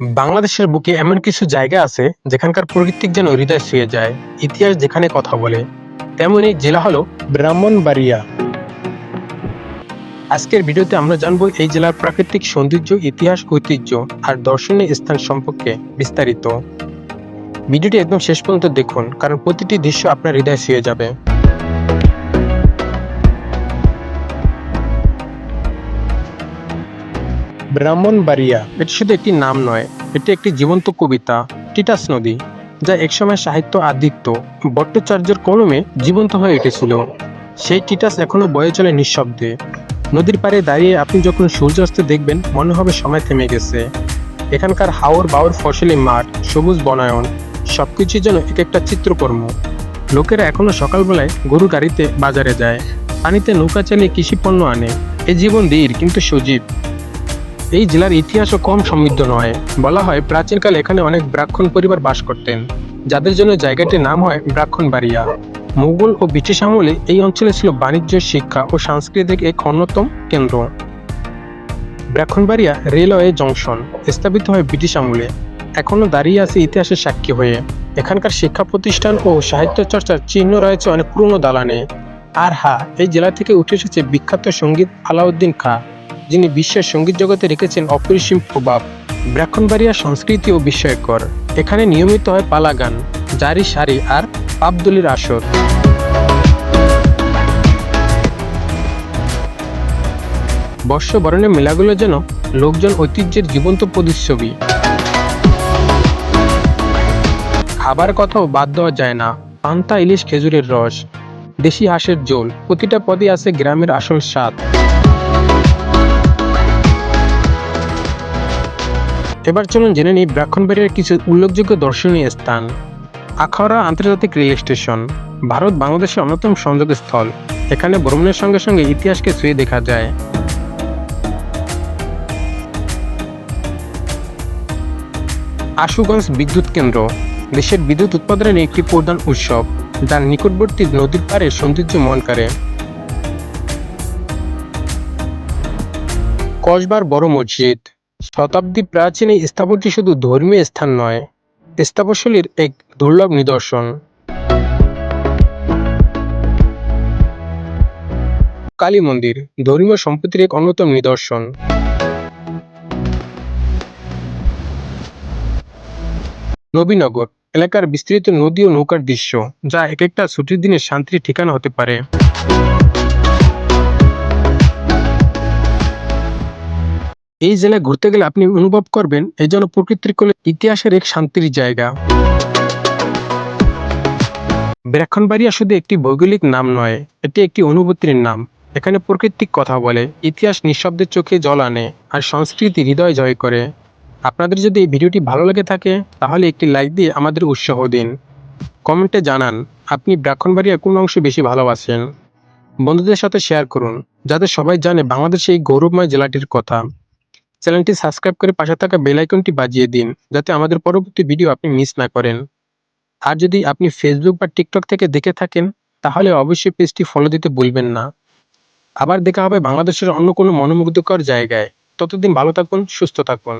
বাংলাদেশের বুকে এমন কিছু জায়গা আছে যেখানকার প্রকৃতিক যেন হৃদয় ছুঁয়ে যায়, ইতিহাস যেখানে কথা বলে। তেমনই জেলা হলো ব্রাহ্মণবাড়িয়া। আজকের ভিডিওতে আমরা জানব এই জেলার প্রাকৃতিক সৌন্দর্য, ইতিহাস, ঐতিহ্য আর দর্শনীয় স্থান সম্পর্কে বিস্তারিত। ভিডিওটি একদম শেষ পর্যন্ত দেখুন, কারণ প্রতিটি দৃশ্য আপনার হৃদয় ছুঁয়ে যাবে। ব্রাহ্মণবাড়িয়া এটি শুধু একটি নাম নয়, এটি একটি জীবন্ত কবিতা, টিটাস নদী, যা একসময় সাহিত্য আদিত্য ভট্টাচার্যের কলমে জীবন্ত হয়ে উঠেছিল। সেই টিটাস এখনও বয়ে চলে নিঃশব্দে। নদীর পাড়ে দাঁড়িয়ে আপনি যখন সূর্যাস্ত দেখবেন, মনে হবে সময় থেমে গেছে। এখানকার হাওর বাওর ফসলি মাঠ, সবুজ বনায়ন, সবকিছু যেন এক একটা চিত্রকর্ম। লোকেরা এখনও সকালবেলায় গরু গাড়িতে বাজারে যায়। পানিতে নৌকা চালিয়ে কৃষি পণ্য আনে। এ জীবন ধীর, কিন্তু সজীব। এই জেলার ইতিহাসও কম সমৃদ্ধ নয়। বলা হয় প্রাচীনকালে এখানে অনেক ব্রাক্ষণ পরিবার বাস করতেন। যাদের জন্য জায়গাটির নাম হয় ব্রাহ্মণবাড়িয়া মুঘল ও ব্রিটিশ আমলে এই অঞ্চলে ছিল বাণিজ্য, শিক্ষা ও সাংস্কৃতিক এক অন্যতম কেন্দ্র। ব্রাহ্মণবাড়িয়া রেলওয়ে জংশন স্থাপিত হয় ব্রিটিশ আমলে। এখনও দাঁড়িয়ে আছে ইতিহাসের সাক্ষী হয়ে। এখানকার শিক্ষা প্রতিষ্ঠান ও সাহিত্য চর্চার চিহ্ন রয়েছে অনেক পুরনো দালানে। আর হ্যাঁ এই জেলা থেকে উঠে এসেছে বিখ্যাত সংগীত আলাউদ্দিন খা। যিনি বিশ্বের সংগীত জগতে রেখেছেন অপরিসীম প্রভাব। ব্রাহ্মণবাড়িয়া সংস্কৃতি ও বিস্ময়কর এখানে নিয়মিত হয় পালা গান জারি সারি আর পাবদলির আসর। বর্ষবরণের মেলাগুলো যেন লোকজন ঐতিহ্যের জীবন্ত প্রতিচ্ছবি। খাবার কথাও বাদ দেওয়া যায় না। পান্তা, ইলিশ, খেজুরের রস, দেশি হাঁসের ঝোল, প্রতিটা পদে আছে গ্রামের আসল স্বাদ। এবার চলুন জেনে নিই ব্রাহ্মণবাড়িয়ার কিছু উল্লেখযোগ্য দর্শনীয় স্থান। আখাউড়া আন্তর্জাতিক রেল স্টেশন, ভারত বাংলাদেশের অন্যতম সংযোগ স্থল এখানে ভ্রমণের সঙ্গে সঙ্গে ইতিহাসকে ছুঁয়ে দেখা যায়। আশুগঞ্জ বিদ্যুৎ কেন্দ্র, দেশের বিদ্যুৎ উৎপাদনের একটি প্রধান উৎসব, যার নিকটবর্তী নদীর পাড়ে সৌন্দর্য মন করে। কসবার বড় মসজিদ শতাব্দী প্রাচীন এই স্থাপনটি শুধু ধর্মীয় স্থান নয় স্থাপনশৈলীর এক দুর্লভ নিদর্শন। কালী মন্দির, ধর্মীয় সম্পত্তির এক অন্যতম নিদর্শন। নবীনগর, এলাকার বিস্তৃত নদী ও নৌকার দৃশ্য, যা এক একটা ছুটির দিনের শান্তির ঠিকানা হতে পারে। এই জেলায় ঘুরতে গেলে আপনি অনুভব করবেন এই যেন প্রকৃতির কোলে ইতিহাসের এক শান্তির জায়গা। ব্রাহ্মণবাড়িয়া শুধু একটি ভৌগোলিক নাম নয়, এটি একটি অনুভূতির নাম। এখানে প্রকৃতিক কথা বলে, ইতিহাস নিঃশব্দের চোখে জল আনে আর সংস্কৃতি হৃদয় জয় করে। আপনাদের যদি এই ভিডিওটি ভালো লেগে থাকে, তাহলে একটি লাইক দিয়ে আমাদের উৎসাহ দিন। কমেন্টে জানান, আপনি ব্রাহ্মণবাড়িয়া কোন অংশ বেশি ভালোবাসেন? বন্ধুদের সাথে শেয়ার করুন, যাতে সবাই জানে বাংলাদেশের এই গৌরবময় জেলাটির কথা। চ্যানেলটি সাবস্ক্রাইব করে পাশে থাকা বেল আইকনটি বাজিয়ে দিন, যাতে আমাদের পরবর্তী ভিডিও আপনি মিস না করেন। আর যদি আপনি ফেসবুক বা টিকটক থেকে দেখে থাকেন, তাহলে অবশ্যই পেজটি ফলো দিতে ভুলবেন না। আবার দেখা হবে বাংলাদেশের অন্য কোনো মনোমুগ্ধকর জায়গায়। ততদিন ভালো থাকুন, সুস্থ থাকুন।